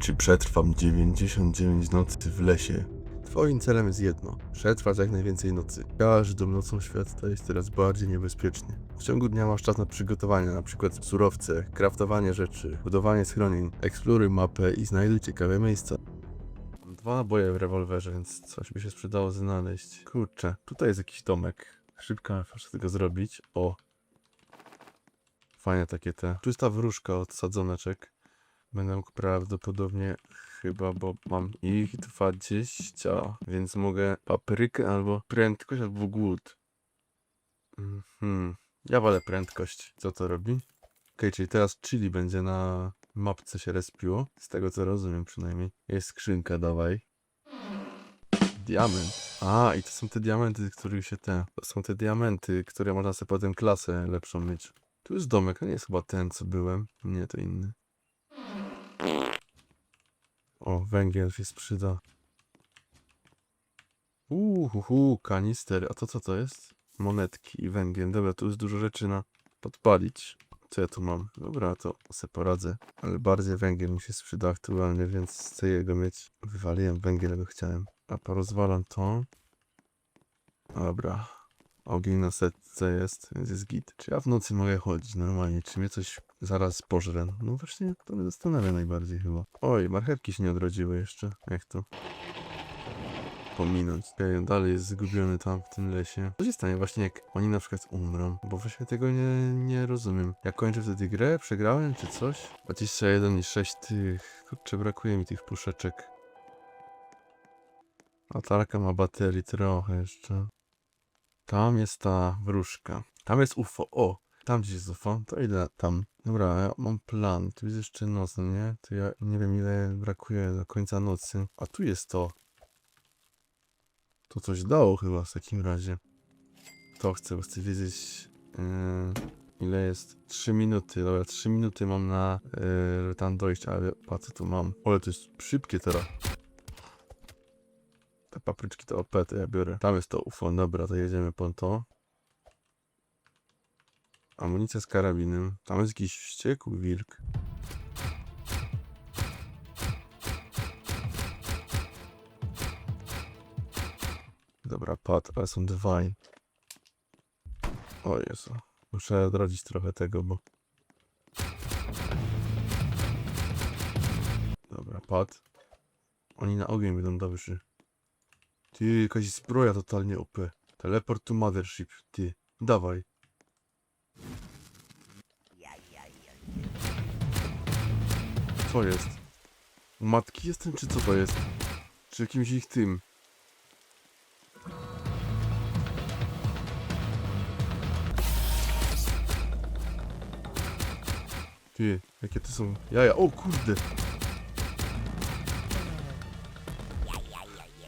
Czy przetrwam 99 nocy w lesie? Twoim celem jest jedno: przetrwać jak najwięcej nocy. Każdą nocą świat staje się coraz bardziej niebezpieczny. W ciągu dnia masz czas na przygotowania, przykład surowce, kraftowanie rzeczy, budowanie schronień, eksploruj mapę i znajduj ciekawe miejsca. Mam Dwa naboje w rewolwerze, więc coś by się przydało znaleźć. Kurczę, tutaj jest jakiś domek. Szybko muszę tego zrobić. O! Fajne takie te. Czysta wróżka od sadzoneczek. Będę prawdopodobnie chyba, bo mam ich 20, więc mogę paprykę albo prędkość albo głód. Mhm. Ja wolę prędkość. Co to robi? Okej, czyli teraz chili będzie na mapce się respiło. Z tego co rozumiem przynajmniej. Jest skrzynka, dawaj. Diament. A, i to są te diamenty, których się te. To są te diamenty, które można sobie potem klasę lepszą mieć. Tu jest domek, nie jest chyba ten, co byłem. Nie, to inny. O, węgiel się sprzyda. Uhuhu, kanister. A to co to jest? Monetki i węgiel. Dobra, tu jest dużo rzeczy na podpalić. Co ja tu mam? Dobra, to se poradzę. Ale bardziej węgiel mi się sprzyda aktualnie, więc chcę jego mieć. Wywaliłem węgiel, go chciałem. A porozwalam to. Dobra. Ogień na setce jest, więc jest git. Czy ja w nocy mogę chodzić normalnie? Czy mnie coś zaraz pożrę? No właśnie, to mnie zastanawia najbardziej chyba. Oj, marchewki się nie odrodziły jeszcze. Jak to? Pominąć. Okej, dalej jest zgubiony tam w tym lesie. Co się stanie właśnie jak oni na przykład umrą? Bo właśnie tego nie, nie rozumiem. Jak kończę wtedy grę? Przegrałem czy coś? 21 i 6 tych. Kurczę, brakuje mi tych puszeczek. Latarka ma baterii trochę jeszcze. Tam jest ta wróżka. Tam jest UFO. O! Tam gdzieś jest UFO. To idę tam. Dobra, ja mam plan. Tu jest jeszcze noc, no nie? To ja nie wiem ile brakuje do końca nocy. A tu jest to. To coś dało chyba w takim razie. To chcę, bo chcę wiedzieć yy, ile jest. 3 minuty. Dobra, 3 minuty mam na yy, tam dojść, ale pa co tu mam? Ale to jest szybkie teraz. Papryczki to OP, to ja biorę. Tam jest to UFO, dobra, to jedziemy po to. Amunicja z karabinem. Tam jest jakiś wściekły wilk. Dobra, pad, ale są dwaj. O Jezu. Muszę odrodzić trochę tego, bo... Dobra, pad. Oni na ogień będą dobrzy. Ty, jakaś zbroja totalnie OP. Teleport to mothership, ty. Dawaj. Co jest? Matki jestem, czy co to jest? Czy jakimś ich tym? Ty, jakie to są jaja? O kurde!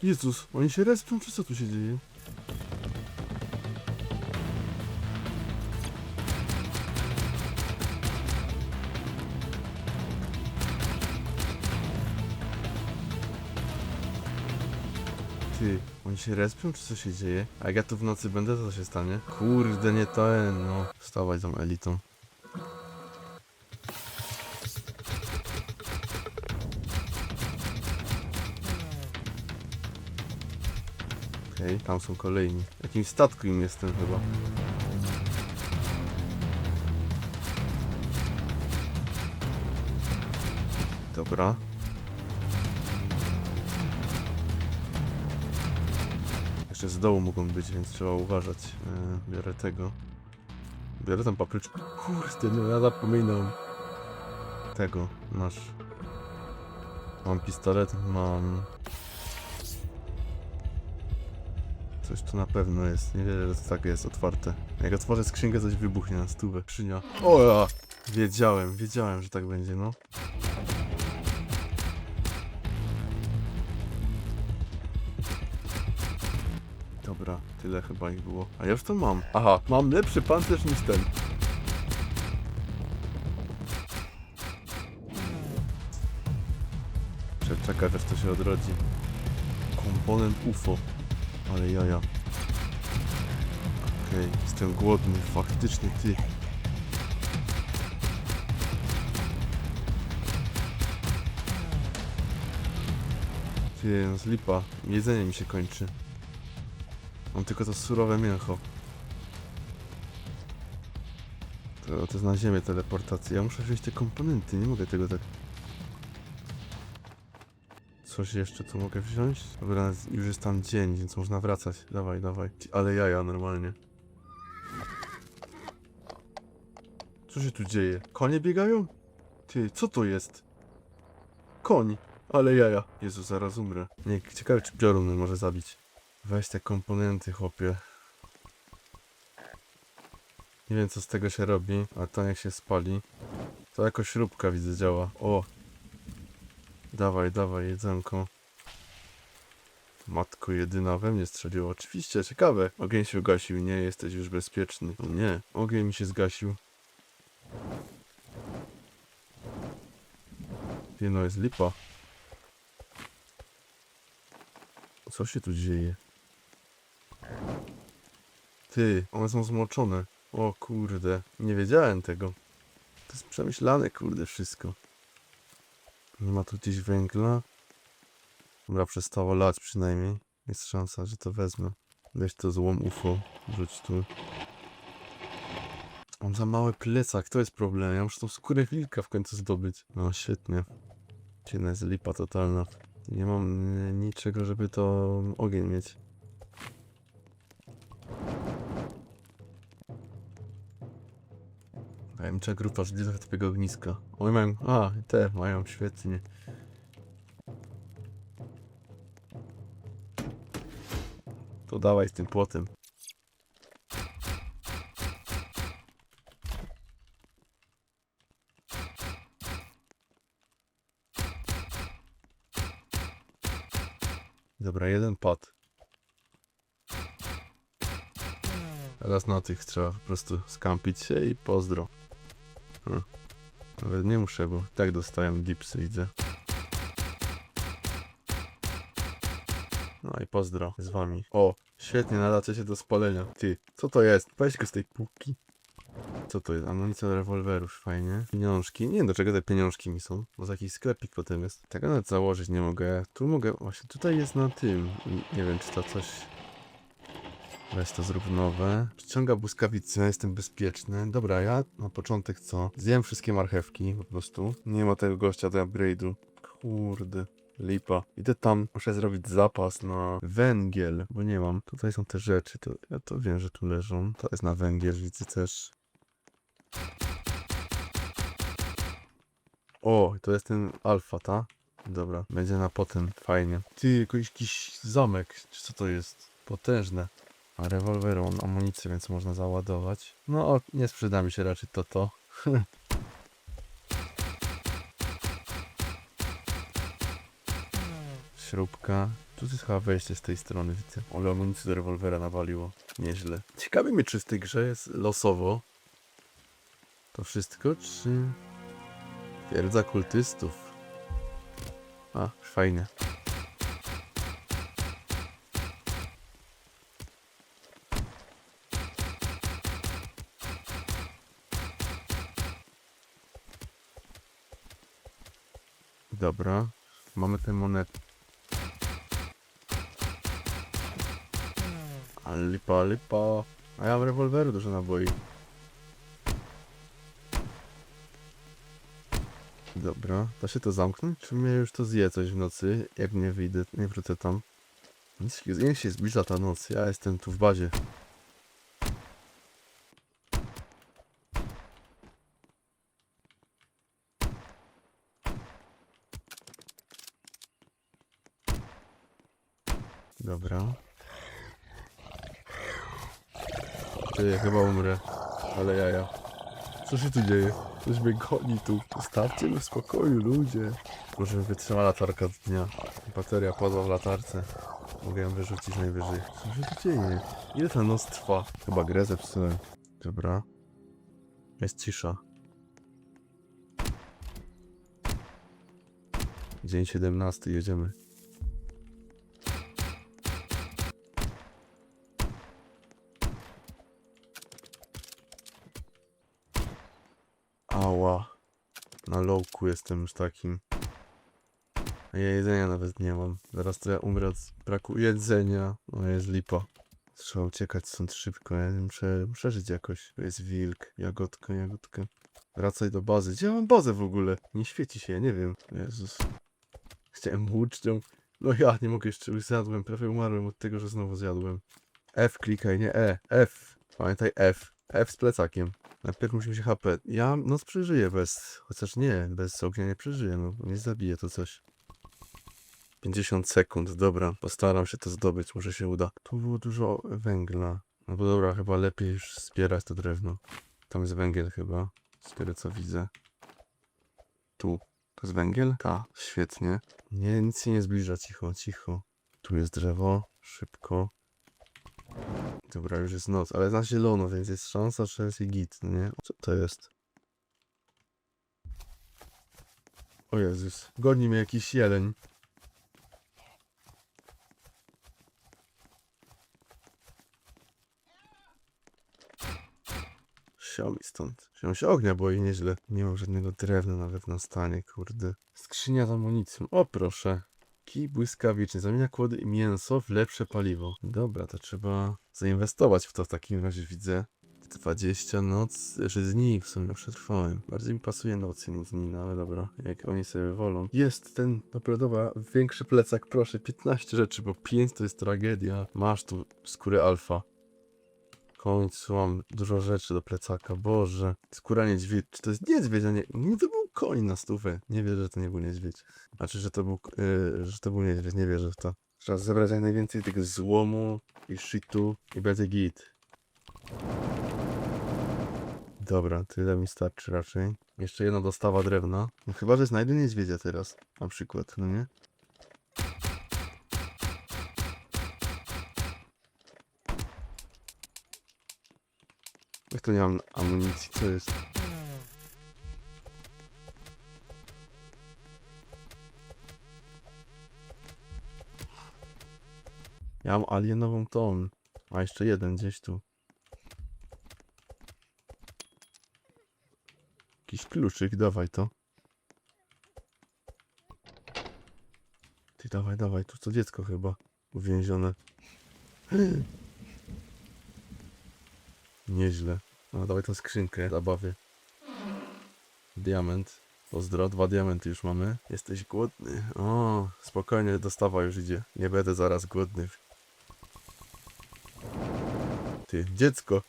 Jezus, oni się respią, czy co tu się dzieje? Ty, oni się respią, czy co się dzieje? A jak ja tu w nocy będę, to co się stanie? Kurde, nie ten, no. Wstawaj tą elitą. Okej, tam są kolejni. Jakimś statku im jestem chyba. Dobra. Jeszcze z dołu mogą być, więc trzeba uważać. E, biorę tego. Biorę tam papryczkę. Kurde, no ja zapominam. Tego, masz. Mam pistolet, mam Coś tu na pewno jest. Nie wierzę, że to tak jest otwarte. Jak otworzę skrzynkę, coś wybuchnie na stówę. Skrzynia. O ja! Wiedziałem, wiedziałem, że tak będzie, no. Dobra, tyle chyba ich było. A ja już to mam. Aha, mam lepszy pancerz niż ten. Czekać, aż to się odrodzi. Komponent UFO. Ale jaja. Okej, jestem głodny, faktycznie ty. Ty, no z lipa. Jedzenie mi się kończy. Mam tylko to surowe mięcho. To, to jest na ziemię teleportacja. Ja muszę wziąć te komponenty, nie mogę tego tak... Coś jeszcze tu mogę wziąć? Dobra, już jest tam dzień, więc można wracać. Dawaj, dawaj. Ale jaja normalnie. Co się tu dzieje? Konie biegają? Ty, co to jest? Koń, ale jaja. Jezu, zaraz umrę. Nie, ciekawe czy piorun mnie może zabić. Weź te komponenty, chłopie. Nie wiem co z tego się robi, a to jak się spali. To jako śrubka widzę działa. O! Dawaj, dawaj, jedzonko. Matko jedyna we mnie strzeliło. Oczywiście, ciekawe. Ogień się ugasił, nie jesteś już bezpieczny. Nie, ogień mi się zgasił. Ty no jest lipa. Co się tu dzieje? Ty, one są zmoczone. O kurde, nie wiedziałem tego. To jest przemyślane, kurde, wszystko. Nie ma tu gdzieś węgla. Dobra, przestało lać przynajmniej. Jest szansa, że to wezmę. Weź to złom UFO, rzuć tu. Mam za mały plecak, to jest problem. Ja muszę tą skórę wilka w końcu zdobyć. No, świetnie. Ciemna jest lipa totalna. Nie mam e, niczego, żeby to ogień mieć. Tajemnicza grupa żydów tego ogniska. Oni mają... A, te mają, świetnie. To dawaj z tym płotem. Dobra, jeden pad. Teraz na tych trzeba po prostu skampić się i pozdro. Hm. Nawet nie muszę, bo tak dostałem dipsy, widzę. No i pozdro z wami. O, świetnie, nadacie się do spalenia. Ty, co to jest? Weź go z tej półki. Co to jest? Amunicja do rewolwerów, fajnie. Pieniążki. Nie wiem do czego te pieniążki mi są, bo za jakiś sklepik potem jest. Tego nawet założyć nie mogę. Tu mogę, właśnie tutaj jest na tym. Nie wiem czy to coś... Weź to zrób nowe. Przyciąga błyskawicy, ja jestem bezpieczny. Dobra, ja na początek co? Zjem wszystkie marchewki po prostu. Nie ma tego gościa do upgrade'u. Kurde. Lipa. Idę tam, muszę zrobić zapas na węgiel, bo nie mam. Tutaj są te rzeczy, to ja to wiem, że tu leżą. To jest na węgiel, widzę też. O, to jest ten alfa, ta? Dobra, będzie na potem, fajnie. Ty, jakiś, jakiś zamek, czy co to jest? Potężne. A rewolwer, on amunicję, więc można załadować. No, o, nie sprzyda mi się raczej to to. Śrubka. Tu jest chyba wejście z tej strony, widzę. Ale amunicję do rewolwera nawaliło. Nieźle. Ciekawi mnie, czy w tej grze jest losowo to wszystko, czy... Twierdza kultystów. A, fajnie. Dobra, mamy tę monetę. Ale lipa, lipa. A ja mam rewolweru dużo naboi. Dobra, da się to zamknąć? Czy mnie już to zje coś w nocy, jak nie wyjdę, nie wrócę tam? Nic się zbliża ta noc, ja jestem tu w bazie. Dobra. Chyba umrę. Ale jaja. Co się tu dzieje? Ktoś mnie goni tu. Zostawcie mnie w spokoju, ludzie. Może wytrzyma latarka z dnia. Bateria padła w latarce. Mogę ją wyrzucić najwyżej. Co się tu dzieje? Ile ta noc trwa? Chyba grę zepsułem. Dobra. Jest cisza. Dzień 17, jedziemy. Lowku jestem już takim. A ja jedzenia nawet nie mam. Zaraz to ja umrę od braku jedzenia. No jest lipa. Trzeba uciekać stąd szybko, ja muszę, muszę żyć jakoś. To jest wilk, jagodka, jagodka. Wracaj do bazy. Gdzie ja mam bazę w ogóle? Nie świeci się, nie wiem. Jezus. Chciałem łucznią. No ja nie mogę jeszcze, już zjadłem. Prawie umarłem od tego, że znowu zjadłem. F klikaj, nie E. F. Pamiętaj F. F z plecakiem. Najpierw musimy się HP. Ja noc przeżyję bez. Chociaż nie, bez ognia nie przeżyję. No, nie zabije to coś. 50 sekund, dobra. Postaram się to zdobyć, może się uda. Tu było dużo węgla. No dobra, chyba lepiej już zbierać to drewno. Tam jest węgiel chyba, z tego co widzę. Tu. To jest węgiel? Tak, świetnie. Nie, nic się nie zbliża, cicho, cicho. Tu jest drzewo, szybko. Dobra, już jest noc, ale na zielono, więc jest szansa, że jest i git, no nie? Co to jest? O Jezus, goni mnie jakiś jeleń. Siał mi stąd. Się się ognia boi nieźle. Nie mam żadnego drewna nawet na stanie, kurde. Skrzynia z amunicją. O proszę. Kij błyskawiczny. Zamienia kłody i mięso w lepsze paliwo. Dobra, to trzeba zainwestować w to w takim razie widzę. 20 noc, że dni w sumie przetrwałem. Bardziej mi pasuje nocy niż dni, no ale dobra, jak oni sobie wolą. Jest ten, dobra, większy plecak, proszę, 15 rzeczy, bo 5 to jest tragedia. Masz tu skórę alfa. W końcu mam dużo rzeczy do plecaka, boże. Skóra niedźwiedź, czy to jest niedźwiedź, a nie, nie to był koń na stówę. Nie wierzę, że to nie był niedźwiedź. Znaczy, że to był, yy, że to był niedźwiedź, nie wierzę w to. Trzeba zebrać jak najwięcej tego złomu i shitu i będzie git. Dobra, tyle mi starczy raczej. Jeszcze jedna dostawa drewna. No chyba, że znajdę niedźwiedzia teraz. Na przykład, no nie? Jak to nie mam amunicji, co jest? Ja mam alienową tą. A jeszcze jeden gdzieś tu. Jakiś kluczyk, dawaj to. Ty dawaj, dawaj, tu to dziecko chyba uwięzione. Nieźle. No dawaj tą skrzynkę, zabawy. Diament. Pozdro, dwa diamenty już mamy. Jesteś głodny. O, spokojnie, dostawa już idzie. Nie będę zaraz głodny. Ty, dziecko.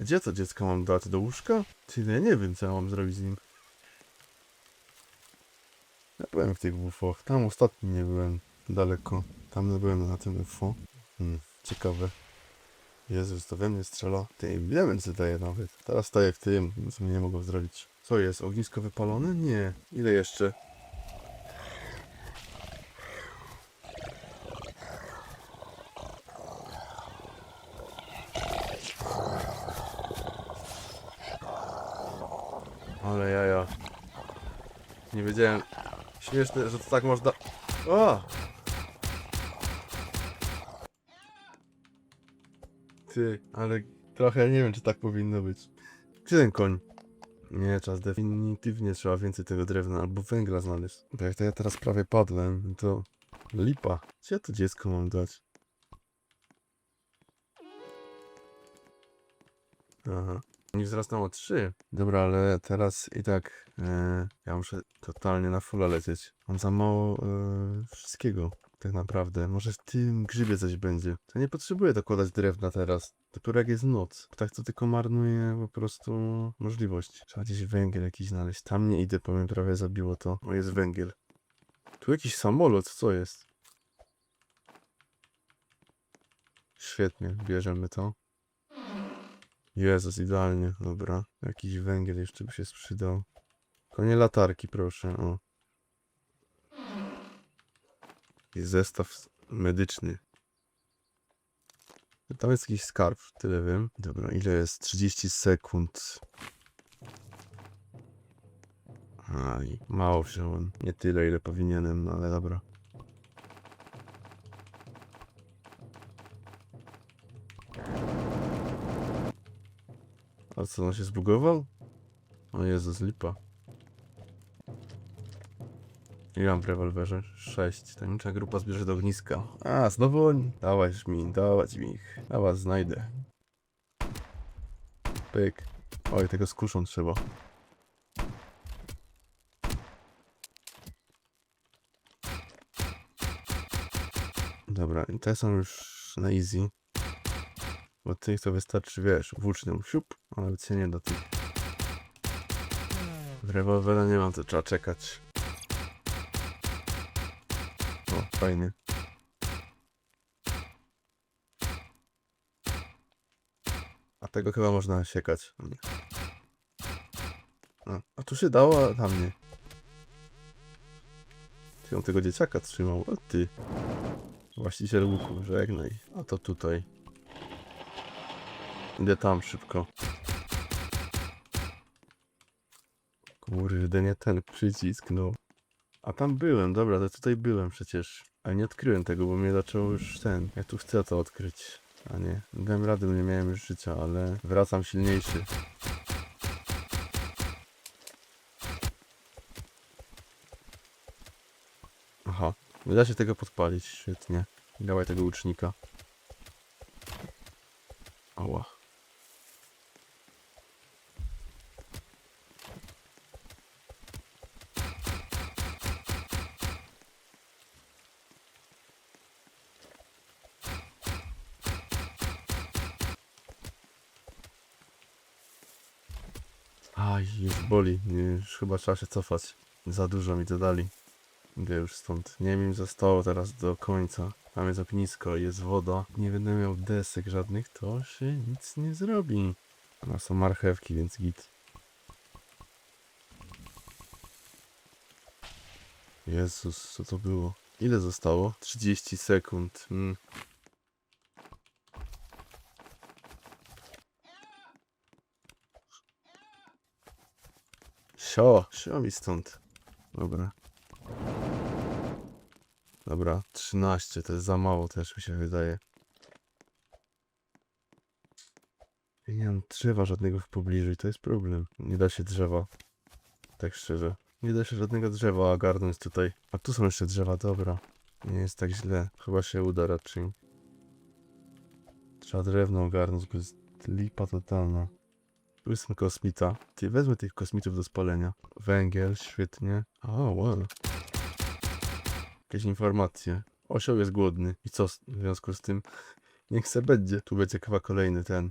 Gdzie to dziecko mam dać? Do łóżka? Ty, no ja nie wiem, co ja mam zrobić z nim. Ja byłem w tych UFO. Tam ostatnio nie byłem daleko. Tam nie byłem na tym UFO. Hmm, ciekawe. Jezus, to we mnie strzela. Ty, co daje nawet. Teraz staję w tym, co mnie nie mogą zrobić. Co jest? Ognisko wypalone? Nie. Ile jeszcze? Ale jaja. Nie wiedziałem. Śmieszne, że to tak można... O! Ty, ale trochę nie wiem, czy tak powinno być. Gdzie ten koń? Nie, czas definitywnie trzeba więcej tego drewna albo węgla znaleźć. Bo jak to ja teraz prawie padłem, to lipa. Gdzie ja to dziecko mam dać? Aha. Mi wzrasnęło 3. Dobra, ale teraz i tak e, ja muszę totalnie na fulla lecieć. Mam za mało e, wszystkiego, tak naprawdę. Może w tym grzybie coś będzie. To nie potrzebuję dokładać drewna teraz. Dopiero jak jest noc. Tak to tylko marnuje po prostu możliwość. Trzeba gdzieś węgiel jakiś znaleźć. Tam nie idę, mnie prawie zabiło to. O, jest węgiel. Tu jakiś samolot, co jest? Świetnie, bierzemy to. Jezus, idealnie, dobra. Jakiś węgiel jeszcze by się sprzydał. Tylko nie latarki, proszę, o. I zestaw medyczny. Tam jest jakiś skarb, tyle wiem. Dobra, ile jest? 30 sekund. Aj, mało wziąłem. Nie tyle, ile powinienem, no ale dobra. A co, on się zbugował? O Jezus, lipa. Ile mam w rewolwerze? Sześć. Tajemnicza grupa zbierze do ogniska. A, znowu oni. Dawać mi, dawać mi ich. Ja was znajdę. Pyk. Oj, tego z kuszą trzeba. Dobra, te są już na easy. Bo tych to wystarczy, wiesz, włócznym siup, a nawet się nie da tych. Rewolwera nie mam, to trzeba czekać. O, fajnie. A tego chyba można siekać. A, a tu się dało, a tam nie. Ty on tego dzieciaka trzymał, a ty. Właściciel łuku, żegnaj. A to tutaj. Idę tam szybko. Kurde, nie ten przycisk, no. A tam byłem, dobra, to tutaj byłem przecież. Ale nie odkryłem tego, bo mnie zaczęło już ten. Ja tu chcę to odkryć. A nie, dałem radę, nie miałem już życia, ale wracam silniejszy. Aha, da się tego podpalić, świetnie. Dawaj tego łucznika. Ała. Aj, już boli. Nie, Już chyba trzeba się cofać. Za dużo mi to dali. Idę już stąd. Nie wiem, zostało teraz do końca. Tam jest ognisko, jest woda. Nie będę miał desek żadnych, to się nic nie zrobi. A są marchewki, więc git. Jezus, co to było? Ile zostało? 30 sekund. Mm. Sio, sio mi stąd. Dobra. Dobra, 13 to jest za mało też mi się wydaje. Ja nie mam drzewa żadnego w pobliżu i to jest problem. Nie da się drzewa. Tak szczerze. Nie da się żadnego drzewa ogarnąć tutaj. A tu są jeszcze drzewa, dobra. Nie jest tak źle. Chyba się uda raczej. Trzeba drewno ogarnąć, bo jest lipa totalna. Tu jest ten kosmita. Ty wezmę tych kosmitów do spalenia. Węgiel, świetnie. O, wow. Jakieś informacje. Osioł jest głodny. I co w związku z tym? Niech se będzie. Tu będzie chyba kolejny ten.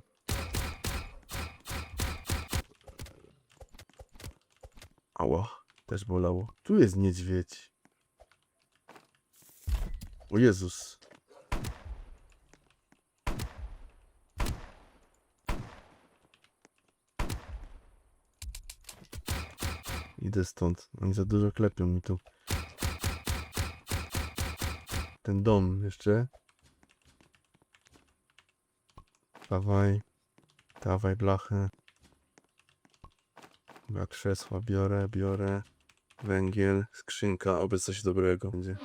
Ała. Też bolało. Tu jest niedźwiedź. O Jezus. Idę stąd. Oni za dużo klepią mi tu. Ten dom jeszcze. Dawaj. Dawaj blachę. Dobra, krzesła biorę, biorę. Węgiel, skrzynka, oby coś dobrego będzie.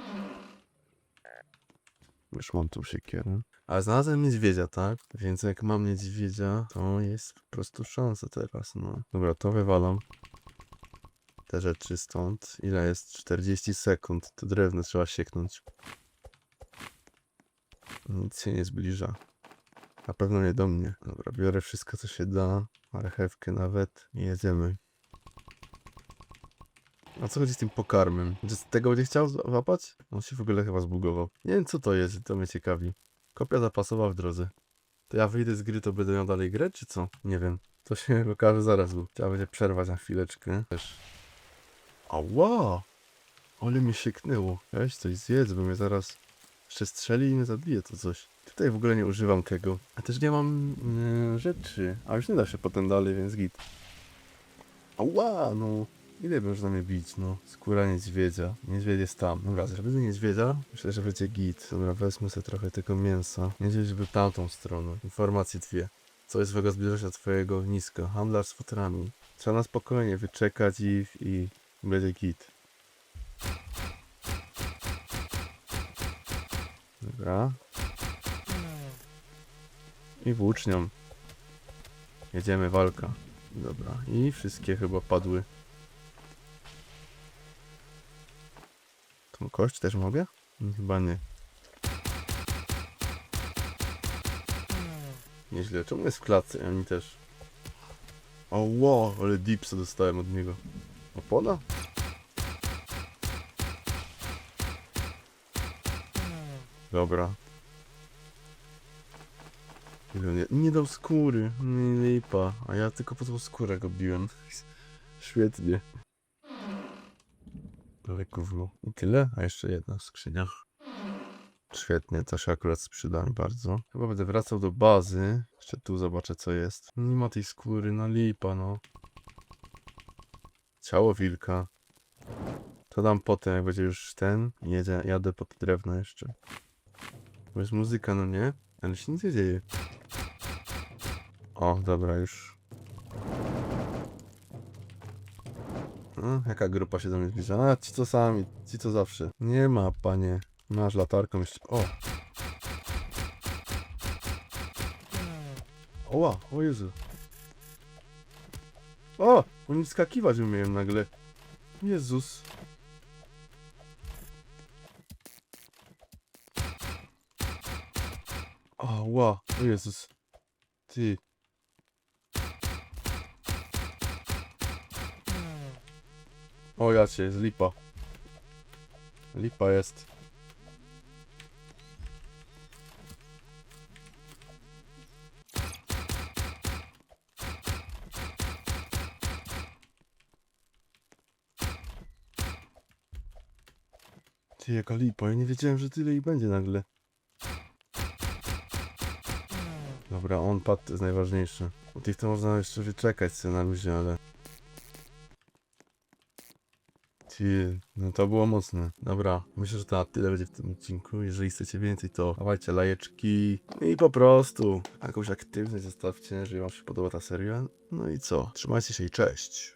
Już mam tą siekierę. Ale znalazłem niedźwiedzia, tak? Więc jak mam niedźwiedzia, to jest po prostu szansa teraz, no. Dobra, to wywalam. Te rzeczy stąd. Ile jest? 40 sekund. To drewno trzeba sieknąć. Nic się nie zbliża. Na pewno nie do mnie. Dobra, biorę wszystko co się da. Marchewkę nawet. I jedziemy. A co chodzi z tym pokarmem? Czy z tego będzie chciał złapać? On się w ogóle chyba zbugował. Nie wiem co to jest, to mnie ciekawi. Kopia zapasowa w drodze. To ja wyjdę z gry, to będę miał dalej grę, czy co? Nie wiem. To się okaże zaraz, bo trzeba będzie przerwać na chwileczkę. Też. Ała! Ale mnie sieknęło. Weź coś zjedz, bo mnie zaraz jeszcze i mnie zabije to coś. Tutaj w ogóle nie używam tego. A też nie mam e, rzeczy. A już nie da się potem dalej, więc git. Ała, no. Ile można mnie bić, no? Skóra niedźwiedzia. Niedźwiedź jest tam. Dobra, zrobimy niedźwiedzia. Myślę, że będzie git. Dobra, wezmę sobie trochę tego mięsa. Niedźwiedź żeby tamtą stronę. Informacje dwie. Co jest złego zbliża twojego ogniska? Handlarz z futrami. Trzeba na spokojnie wyczekać ich i będzie git. Dobra. I włócznią. Jedziemy, walka. Dobra, i wszystkie chyba padły. Tą kość też mogę? Chyba nie. Nieźle. Czemu jest w klatce? Oni też. O wow, ale dipsa dostałem od niego. Opona? Dobra. Nie, nie dał skóry. Nie lipa. A ja tylko po tą skórę go biłem. Świetnie. Ale gówno. I tyle? A jeszcze jedna skrzynia. Świetnie, to się akurat przyda mi bardzo. Chyba będę wracał do bazy. Jeszcze tu zobaczę co jest. Nie ma tej skóry, na lipa no. Ciało wilka. To dam potem, jak będzie już ten. Jadę pod drewno jeszcze. Bo jest muzyka, no nie? Ale się nic nie dzieje. O, dobra, już. No, jaka grupa się do mnie zbliża? A, ci co sami, ci co zawsze. Nie ma, panie. Masz latarką jeszcze. O! Oła, o Jezu. O! Oni skakiwać umieją nagle. Jezus. Ała, o Jezus. Ty. O ja cię, jest lipa. Lipa jest. Ty, jaka lipa, ja nie wiedziałem, że tyle ich będzie nagle. Dobra, on padł, to jest najważniejsze. U tych to można jeszcze wyczekać sobie na luzie, ale... Ty, no to było mocne. Dobra, myślę, że to na tyle będzie w tym odcinku. Jeżeli chcecie więcej, to dawajcie lajeczki i po prostu jakąś aktywność zostawcie, jeżeli wam się podoba ta seria. No i co? Trzymajcie się i cześć!